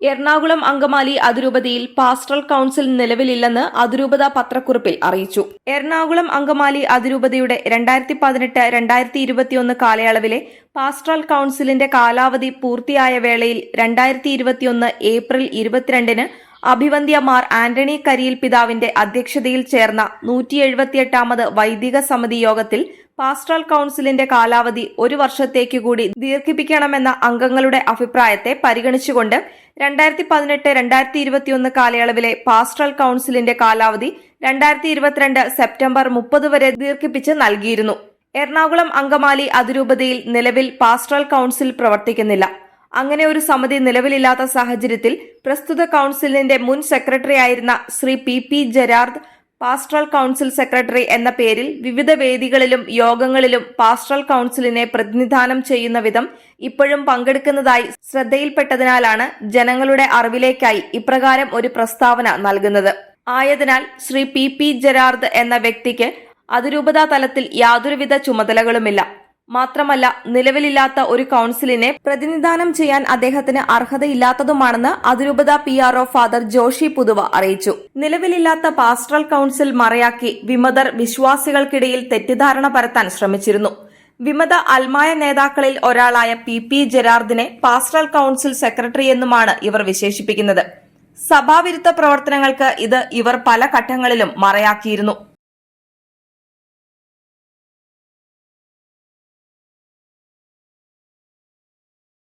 എറണാകുളം അങ്കമാലി അതിരൂപതയിൽ pastoral council നിലവിലില്ലെന്ന് അതിരൂപത പത്രക്കുറിപ്പിൽ അറിയിച്ചു. എറണാകുളം അങ്കമാലി അതിരൂപതയുടെ രണ്ടായിരത്തി പതിനെട്ട് രണ്ടായിരത്തി ഇരുപത്തിയൊന്ന് കാലയളവിലെ പാസ്റ്ററൽ കൌൺസിലിന്റെ കാലാവധി പൂർത്തിയായ വേളയിൽ രണ്ടായിരത്തി ഇരുപത്തിയൊന്ന് ഏപ്രിൽ ഇരുപത്തിരണ്ടിന് അഭിവന്ധ്യ മാർ ആന്റണി കരിയിൽ പിതാവിന്റെ അധ്യക്ഷതയിൽ ചേർന്ന നൂറ്റി എഴുപത്തിയെട്ടാമത് വൈദിക സമിതി യോഗത്തിൽ പാസ്റ്ററൽ കൌൺസിലിന്റെ കാലാവധി ഒരു വർഷത്തേക്ക് കൂടി ദീർഘിപ്പിക്കണമെന്ന അംഗങ്ങളുടെ അഭിപ്രായത്തെ പരിഗണിച്ചുകൊണ്ട് രണ്ടായിരത്തി പതിനെട്ട് രണ്ടായിരത്തി ഇരുപത്തിയൊന്ന് കാലയളവിലെ പാസ്റ്ററൽ കൌൺസിലിന്റെ കാലാവധി രണ്ടായിരത്തി ഇരുപത്തിരണ്ട് സെപ്റ്റംബർ മുപ്പത് വരെ ദീർഘിപ്പിച്ച് നൽകിയിരുന്നു. എറണാകുളം അങ്കമാലി അതിരൂപതയിൽ നിലവിൽ പാസ്റ്ററൽ കൌൺസിൽ പ്രവർത്തിക്കുന്നില്ല. അങ്ങനെ ഒരു സമിതി നിലവിലില്ലാത്ത സാഹചര്യത്തിൽ പ്രസ്തുത കൌൺസിലിന്റെ മുൻ സെക്രട്ടറി ആയിരുന്ന Shri P P Gerard pastoral council secretary എന്ന പേരിൽ വിവിധ വേദികളിലും യോഗങ്ങളിലും പാസ്ട്രൽ കൌൺസിലിനെ പ്രതിനിധാനം ചെയ്യുന്ന വിധം ഇപ്പോഴും പങ്കെടുക്കുന്നതായി ശ്രദ്ധയിൽപ്പെട്ടതിനാലാണ് ജനങ്ങളുടെ അറിവിലേക്കായി ഇപ്രകാരം ഒരു പ്രസ്താവന നൽകുന്നത്. ആയതിനാൽ ശ്രീ പി പി ജരാർദ് എന്ന വ്യക്തിക്ക് അതിരൂപതാ തലത്തിൽ യാതൊരുവിധ ചുമതലകളുമില്ല. മാത്രമല്ല നിലവിലില്ലാത്ത ഒരു കൌൺസിലിനെ പ്രതിനിധാനം ചെയ്യാൻ അദ്ദേഹത്തിന് അർഹതയില്ലാത്തതുമാണെന്ന് അതിരൂപത P R O father Joshi Puthuva അറിയിച്ചു. നിലവിലില്ലാത്ത പാസ്റ്ററൽ കൌൺസിൽ മറയാക്കി വിമതർ വിശ്വാസികൾക്കിടയിൽ തെറ്റിദ്ധാരണ പരത്താൻ ശ്രമിച്ചിരുന്നു. വിമത അൽമായ നേതാക്കളിൽ ഒരാളായ പി പി ജെറാർദിനെ പാസ്റ്ററൽ കൌൺസിൽ സെക്രട്ടറി എന്നുമാണ് ഇവർ വിശേഷിപ്പിക്കുന്നത്. സഭാവിരുദ്ധ പ്രവർത്തനങ്ങൾക്ക് ഇത് ഇവർ പല ഘട്ടങ്ങളിലും മറയാക്കിയിരുന്നു.